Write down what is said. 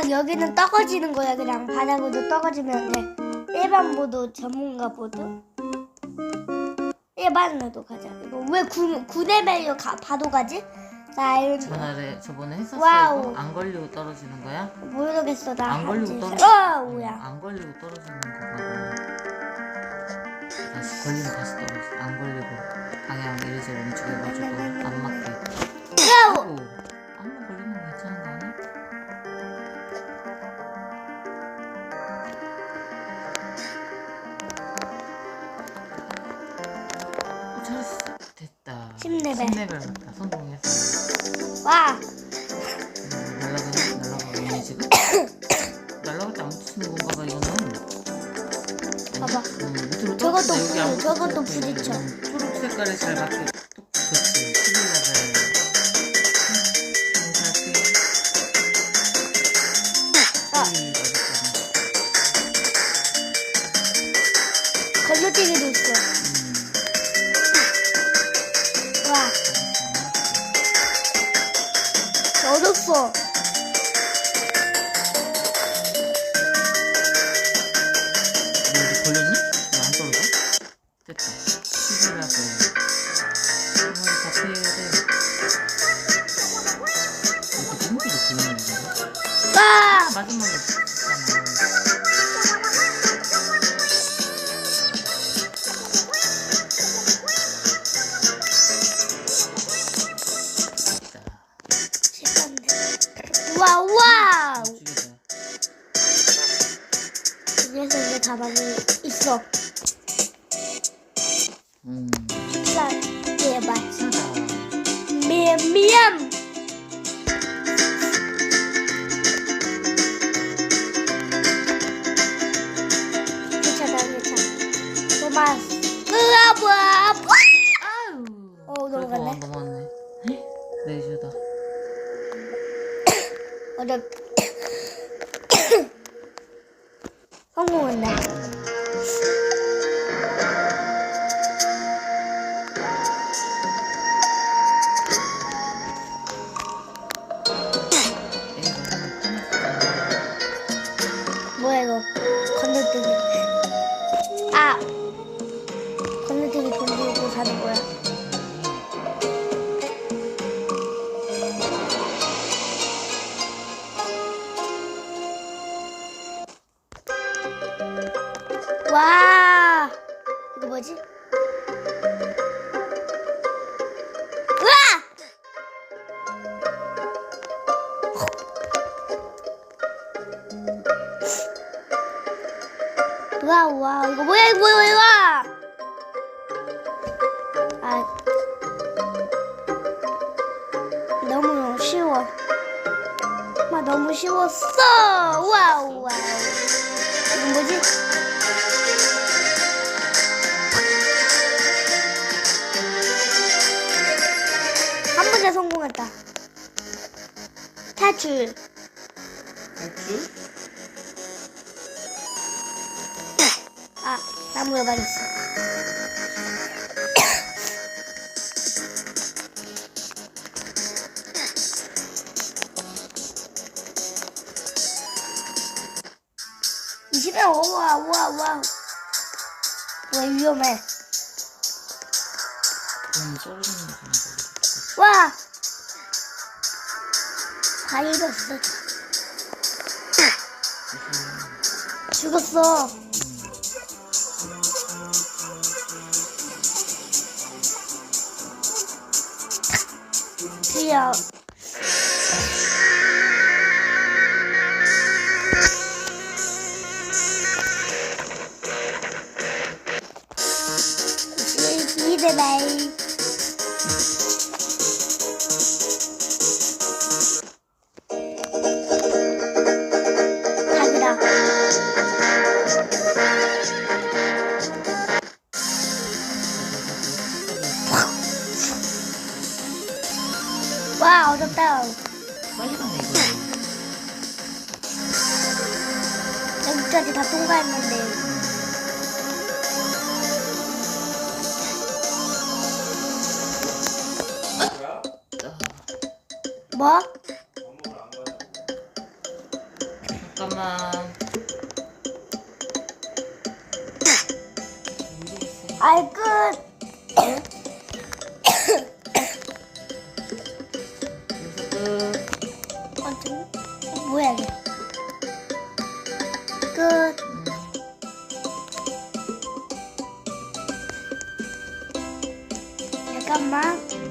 그냥 여기는 떠거지는 거야. 그냥 바닥으로 떠거지면 돼. 일반 보도 전문가 보도. 일반으로 가자. 이거 왜 구, 구레벨로 가, 바도 가지? 나 이런 전화를 저번에 했었어 와우. 이거? 안 걸리고 떨어지는 거야? 모르겠어. 나 안 걸리고. 떨어지 어, 뭐야. 안 걸리고 떨어지는 거가 다시 걸리면 다시 떨어지 안 걸리고 방향 이리저리 움직여가지고 안 맞게 야우! 10레벨. 10레벨 맞다 성공했어 와, 음, 날라가 날라가고 있니 지금? 날라갈 때안 부딪히는 건가 봐 이거는 봐봐. 음, 밑으로 저것도 부딪혀, 저것도 부딪혀. 초록 색깔에 잘 맞게. 아. 어. 너 어디 걸렸니? 왜안 떨어져? 됐다. 10이라고. 정말 다 피해야 돼. 이렇게 힘들게 걸리는 거야? 와, 마지막에 실패인데. 와, 와. 움직이자. 그래서 어렵. 성공했 와. 이거 뭐지? 와, 와, 이거 뭐야, 이거 뭐야, 이거! 아. 너무 쉬워. 마, 너무 쉬웠어! 와우, 와우. 이건 뭐지? 한 문제 성공했다. 탈출. 탈출? 아, 나무에 말했어. 이십에 우와 우와 우와 왜 위험해 쏠리는 거 와. 바이러스 죽었어. 드디어 와 어렵다 빨리 가네 이거. 여기까지 다 통과했는데 아, 뭐? 잠깐만. 아이 끝. 잠깐만.